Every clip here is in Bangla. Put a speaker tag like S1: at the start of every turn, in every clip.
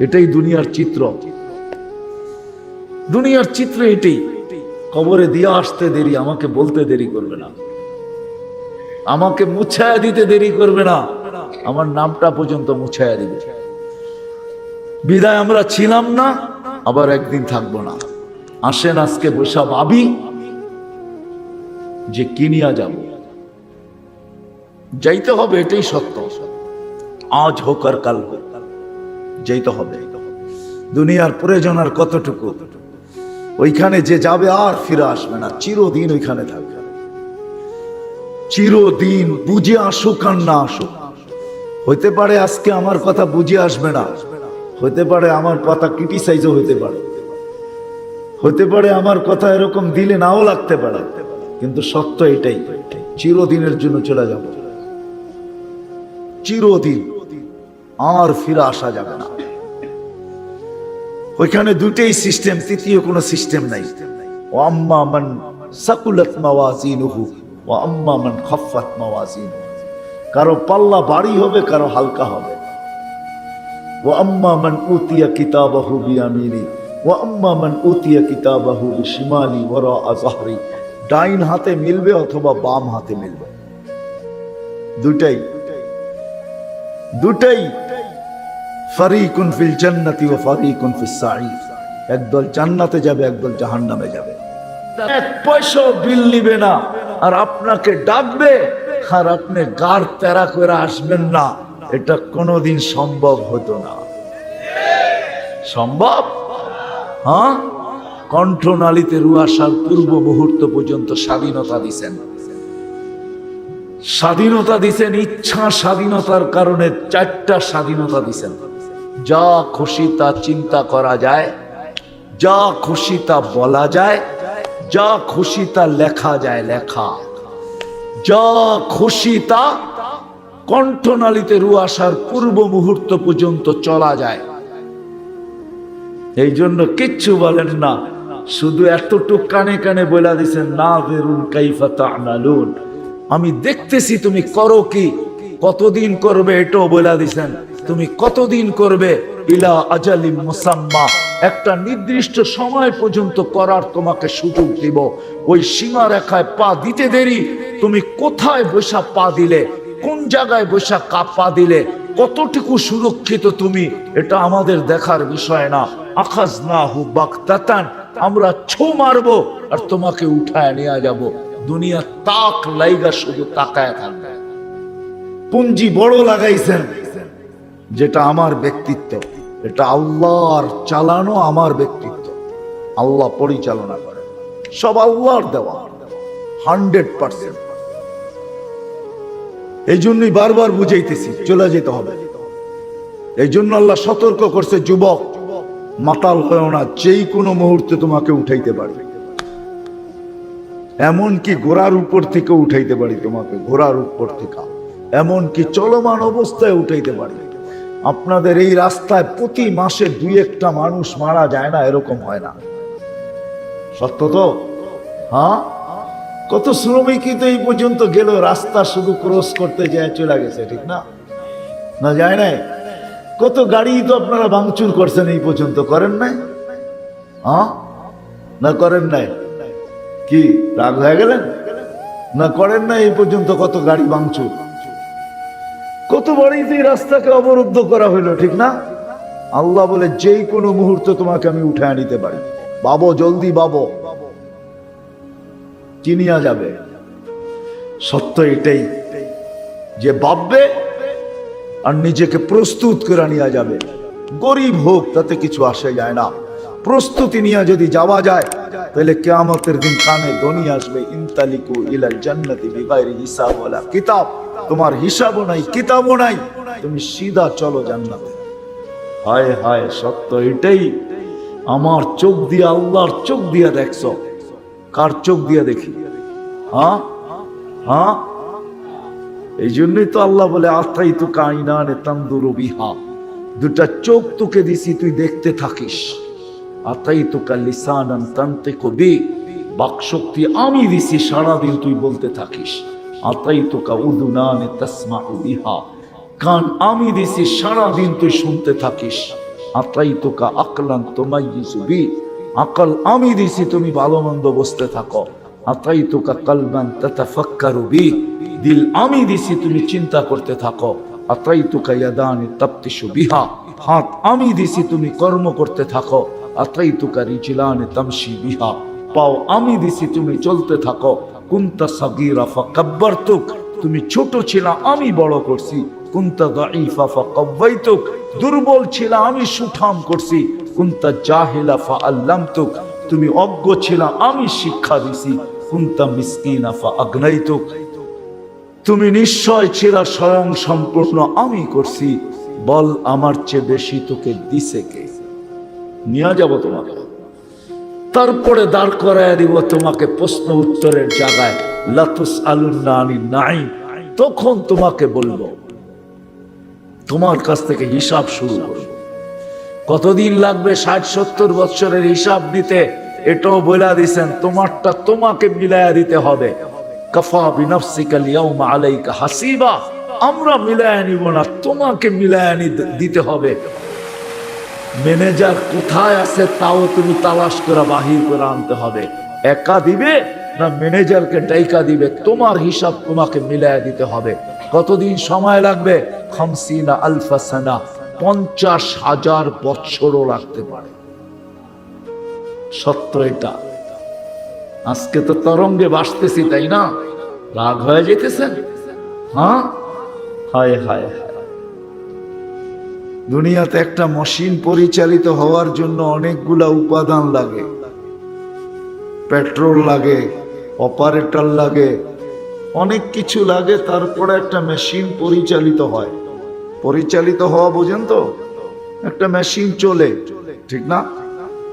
S1: এটাই দুনিয়ার চিত্র। দুনিয়ার চিত্র এটাই। কবরে দিয়ে আসতে দেরি, আমাকে বলতে দেরি করবে না। আমাকে মুছায়া দিতে দেরি করবে না। আমার নামটা পর্যন্ত মুছায়া দিবে। বিদায় আমরা ছিলাম না, আবার একদিন থাকব না। আসেন আজকে বসা ভাবি যে কিনিয়া যাব। যাইতে হবে, এটাই সত্য। আজ হোক আর কাল হোক। যাইতে হবে। দুনিয়ার প্রয়োজন আর কতটুকু? ওইখানে যে যাবে আর ফিরে আসবে না। চিরদিন ওইখানে থাকবে। চিরদিন বুঝে আসুক আর না আসুক। হইতে পারে আজকে আমার কথা বুঝে আসবে না। হইতে পারে আমার কথা ক্রিটিসাইজও হইতে পারে। হতে পারে আমার কথা এরকম দিলে নাও লাগতে পারে। কিন্তু সত্য এটাই, চিরদিনের জন্য চলে যাব। চিরদিন। আর ফিরে আসা যাবে না। ওইখানে দুটেই সিস্টেম তৃতীয় কোনো সিস্টেম নাই। ও আম্মা মান সাকুলাত মাওয়াজিনুহু ও আম্মা মান মাওয়াজিনুহু। কারও পাল্লা বাড়ি হবে, কারও হালকা হবে। ও আম্মা মান উতিয়া কিতাবাহু বিয়ামিনি ও আম্মা মান উতিয়া কিতাবাহু বিশিমালি ওরা আজহারি ডাইন হাতে মিলবে অথবা বাম হাতে মিলবে। দুটাই দুটাই ফারিকুন ফিল জান্নাতি ও ফারিকুন সাঈর একদল জান্নাতে যাবে, একদল জাহান্নামে যাবে। এক পয়সাও বিল নিবে না, আর আপনাকে ডাকবে, আর আপনি তেরা করে আসবেন না। এটা কোনোদিন সম্ভব হতো না। সম্ভব? হ্যাঁ? কণ্ঠনালীতে রু আসার পূর্ব মুহূর্ত পর্যন্ত স্বাধীনতা দিছেন। স্বাধীনতা দিছেন, ইচ্ছা স্বাধীনতার কারণে চারটা স্বাধীনতা দিছেন। যা খুশি তা চিন্তা করা যায়, যা খুশি তা বলা যায়, যা খুশি তা লেখা যায় লেখা। যা খুশি তা কণ্ঠনালীতে রু আসার পূর্ব মুহূর্ত পর্যন্ত চলা যায়। এই জন্য কিচ্ছু বলেন না, শুধু এতটুক কানে কানে বলে দিছেন না বেরুন আমি দেখতেছি তুমি করো কি, কতদিন করবে এটাও বলা দিছেন। তুমি কতদিন করবে? ইলা আজালি মুসাম্মা। একটা নির্দিষ্ট সময় পর্যন্ত করার তোমাকে সুযোগ দিব। ওই সীমা রেখায় পা দিতে দেরি। তুমি কোথায় বৈশা পা দিলে? কোন জায়গায় বৈশা কা পা দিলে? কতটুকু সুরক্ষিত তুমি? এটা আমাদের দেখার বিষয় না। আকাশ না হু বাক্তাতান আমরা ছো মারবো আর তোমাকে উঠায় নিয়ে যাব। দুনিয়া তাক লাইগা শুধু তাকায় থাকবে। পুঞ্জি বড় লাগাইছেন। যেটা আমার ব্যক্তিত্ব, এটা আল্লাহর চালানো আমার ব্যক্তিত্ব। আল্লাহ পরিচালনা করে। সব আল্লাহর দেওয়া। Hundred percent. এই জন্যই বারবার বুঝাইতেছি, চলে যেতে হবে। এই জন্য আল্লাহ সতর্ক করছে, যুবক, মাতাল হয়েও না, যেই কোনো মুহূর্তে তোমাকে উঠাইতে পারবে এমন কি ঘোড়ার উপর থেকে উঠাইতে পারি তোমাকে, ঘোড়ার উপর থেকে। এমন কি চলমান অবস্থায় উঠাইতে পারি। আপনাদের এই রাস্তায় প্রতি মাসে দুই একটা মানুষ মারা যায় না, এরকম হয় না। সত্য তো? হ্যাঁ? কত শ্রমিকই তো এই পর্যন্ত গেল, রাস্তা শুধু ক্রস করতে যায়, চলে গেছে, ঠিক না? না যায় নাই? কত গাড়ি তো আপনারা ভাঙচুর করছেন এই পর্যন্ত, করেন নাই? হ্যাঁ? না করেন নাই? কি, রাগ হয়ে গেলেন? না করেন না এই পর্যন্ত কত গাড়ি ভাঙচুর? কত বাড়িতে এই রাস্তাকে অবরুদ্ধ করা হইল, ঠিক না? আল্লাহ বলে, যেই কোনো মুহূর্ত তোমাকে আমি উঠায় নিতে পারি। বাবো, জলদি বাবো। চিনিয়া যাবে। সত্য এটাই যে ভাববে আর নিজেকে প্রস্তুত করে নিয়ে যাবে। গরিব হোক, তাতে কিছু আসে যায় না। প্রস্তুতি নিয়ে যদি যাওয়া যায় তাহলে কেয়ামতের দিন কানে ধ্বনি আসবে, ইনতালিকু ইলাল জান্নাতি বিগাইরি হিসাব ওয়ালা কিতাব। তোমার হিসাবও নাই, কিতাবও নাই। তুমি সিধা চলো জান্নাতে। হায় হায়, সত্য এটাই। আমার চোখ দিয়ে, আল্লাহর চোখ দিয়ে দেখছ। কার চোখ দিয়ে দেখি? হ্যাঁ? হ্যাঁ? এই জন্যই তো আল্লাহ বলে আত্মাই তো কাইনানে তান্দুরু বিহা। দুটা চোখ তোকে দিছি, তুই দেখতে থাকিস। আতাই তো কালিসানান তান্তে কবি বাকশক্তি আমি দিছি, সারাদিন তুই বলতে থাকিস। আতাই তো কা উদুনানে তসমা বিহা। কান আমি দিছি, সারাদিন তুই শুনতে থাকিস। আতাই তোকা আকলান তোমাই বি। আকল আমি দিছি, তুমি ভালো মন্দ বসতে থাকো। আতাই তোকা কালবান তাতাফাক্কারু বি। দিল আমি দিছি, তুমি চিন্তা করতে থাকো। আতাই তোকা ইয়াদানি তাপ্তিসু বিহা। হাত আমি দিছি, তুমি কর্ম করতে থাকো। তামশি বিহা। পাও, আমি দিছি, তুমি চলতে থাকো। কুন্তা সাগীরা ফাকাব্বারতুক। তুমি ছোট আমি বড় করছি। কুন্তা ফাকাওয়াইতুক। দুর্বল ছিল, আমি সুঠাম করছি। কুন্তা জাহিলা ফাআল্লামতুক। তুমি অজ্ঞ ছিল, আমি শিক্ষা দিছি। কুন্তা মিসকিনা ফাআগনাইতুক। তুমি নিশ্চয় ছিল, স্বয়ং সম্পূর্ণ আমি করছি। বল, আমার চেয়ে বেশি তোকে দিছে কে? নিয়ে যাব তোমাকে। তারপরে দাঁড় করায় দিব তোমাকে প্রশ্ন উত্তরের জায়গায় লাতুস আলুন্নানি নাই তখন তোমাকে বলব, তোমার কাছ থেকে হিসাব শুরু করব কতদিন লাগবে ষাট সত্তর বছরের হিসাব দিতে? এটাও বলে দিছেন, তোমারটা তোমাকে মিলায়া দিতে হবে। কফা বিনফসিকাল ইয়াউমা আলাইকা হাসিবা। আমরা মিলায়া নিব না, তোমাকে মিলায়া দিতে হবে। ম্যানেজার কোথায় আছে তাও তুমি তালাশ করে বাহির করে আনতে হবে। একা দিবে না ম্যানেজারকে ডাইকা দিবে? তোমার হিসাব তোমাকে মিলায় দিতে হবে। কতদিন সময় লাগবে? খামসিনা আলফাসানা পঞ্চাশ হাজার বছরও লাগতে পারে। সত্য এটা। আজকে তো তরঙ্গে বাসতেছি, তাই না? রাগ হয়ে যেতেছেন? হায় হায় হায়। দুনিয়াতে একটা মেশিন পরিচালিত হওয়ার জন্য অনেকগুলা উপাদান লাগে। পেট্রোল লাগে অপারেটর লাগে, অনেক কিছু লাগে, তারপরে একটা মেশিন পরিচালিত হয়। পরিচালিত হওয়া বোঝেন তো? একটা মেশিন চলে, ঠিক না?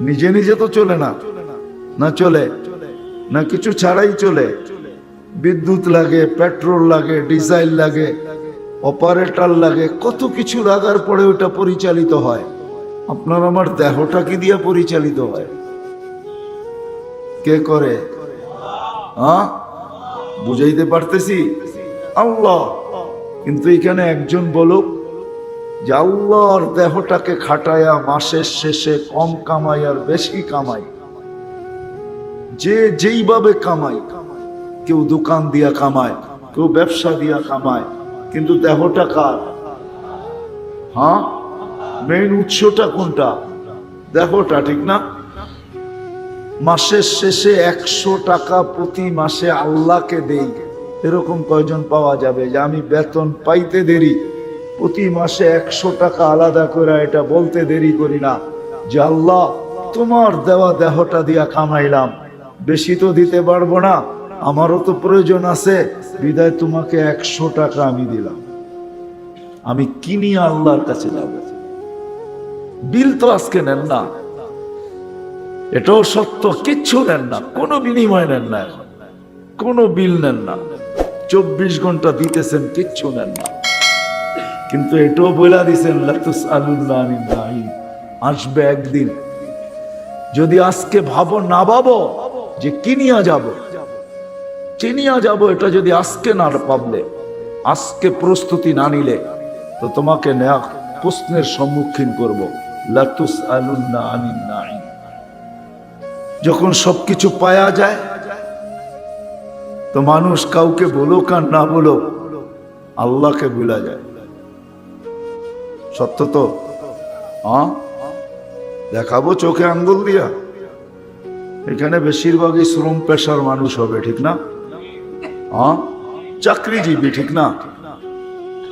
S1: নিজে নিজে তো চলে না। না চলে, না কিছু ছাড়াই চলে। বিদ্যুৎ লাগে পেট্রোল লাগে ডিজেল লাগে অপারেটর লাগে, কত কিছু লাগার পরে ওটা পরিচালিত হয়। আপনার আমার দেহটা কি দিয়ে পরিচালিত হয়? কে করে? হ্যাঁ বুঝাইতে পারতেছি? আল্লাহ। কিন্তু এখানে একজন বলুক যে আল্লাহর দেহটাকে খাটায়া মাসের শেষে কম কামাই আর বেশি কামাই। যে যেইভাবে কামাই কেউ দোকান দিয়া কামায়, কেউ ব্যবসা দিয়া কামায় কিন্তু দেহটা কার? হ্যাঁ? মেইন উৎসটা কোনটা? দেহটা, ঠিক না? মাসের শেষে একশো টাকা প্রতি মাসে আল্লাহকে দেই। এরকম কয়জন পাওয়া যাবে যে আমি বেতন পাইতে দেরি? প্রতি মাসে একশো টাকা আলাদা করে এটা বলতে দেরি করি না। যে আল্লাহ, তোমার দেওয়া দেহটা দিয়া কামাইলাম। বেশি তো দিতে পারব না। আমারও তো প্রয়োজন আছে। বিদায় তোমাকে একশো টাকা আমি দিলাম। আমি কিনি আল্লাহর কাছে যাব। বিল তো আজকে নেন না। এটাও সত্য, কিচ্ছু নেন না। কোনো বিনিময় নেন না কোনো বিল নেন না। চব্বিশ ঘণ্টা দিতেছেন, কিচ্ছু নেন না। কিন্তু এটাও বলে দিছেন লাতুস আলুল্লাহ আসবে একদিন। যদি আজকে ভাবো, না ভাবো, যে কিনিয়া যাব। চিনিয়া যাব, এটা যদি আজকে না পাবলে, আজকে প্রস্তুতি না নিলে, তো তোমাকে নেয়া প্রশ্নের সম্মুখীন করব। লাতুস আলুল্লাহ আনিল নাঈম। যখন সবকিছু পায়া যায়, তো মানুষ কাউকে বলুক আর না বলুক, আল্লাহকে ভুলা যায়। সত্য তো? হ্যাঁ? দেখাবো চোখে আঙ্গুল দিয়া। এখানে বেশিরভাগই শ্রম পেশার মানুষ হবে, ঠিক না? চাকরিজীবী, ঠিক না?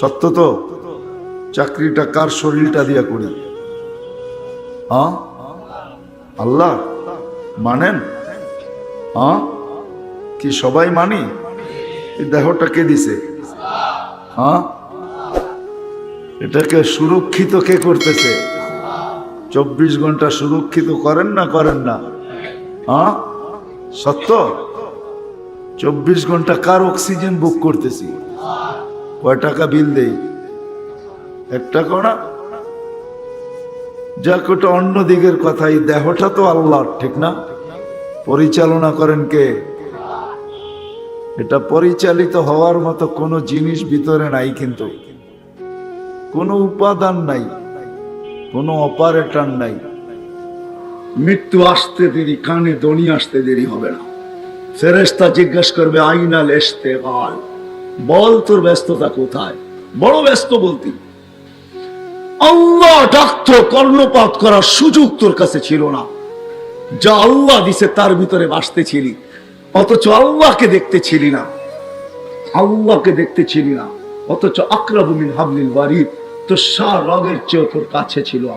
S1: সত্য তো? চাকরিটা কার শরীরটা দিয়া করি? হ্যাঁ? আল্লাহ মানেন? হ্যাঁ? কি সবাই মানি? দেহটা কে দিছে? হ্যাঁ? এটাকে সুরক্ষিত কে করতেছে? চব্বিশ ঘণ্টা সুরক্ষিত করেন না করেন না? হ্যাঁ? সত্য? চব্বিশ ঘণ্টা কার অক্সিজেন বুক করতেছি? কয় টাকা বিল দেই? এক টাকা না। যাক, ওটা অন্য দিকের কথা। এই দেহটা তো আল্লাহর, ঠিক না? পরিচালনা করেন কে? এটা পরিচালিত হওয়ার মতো কোনো জিনিস ভিতরে নাই কিন্তু। কোনো উপাদান নাই, কোনো অপারেটর নাই।
S2: মৃত্যু আসতে দেরি, কানে দনি আসতে দেরি হবে না। ফেরেস্তা জিজ্ঞেস করবে, আইনাল এসতে বল, তোর ব্যস্ততা কোথায়? বড় ব্যস্ত বলতি। আল্লাহ ডাক্ত কর্ণপাত করার সুযোগ তোর কাছে ছিল না। যা আল্লাহ দিছে, তার ভিতরে বাসতেছিলি অথচ আল্লাহকে দেখতে ছিলি না। আল্লাহকে দেখতে ছিলি না। অথচ আক্রাবুমিন হাবলিল বাড়ির তো সার রগের চেয়েও তোর কাছে ছিল।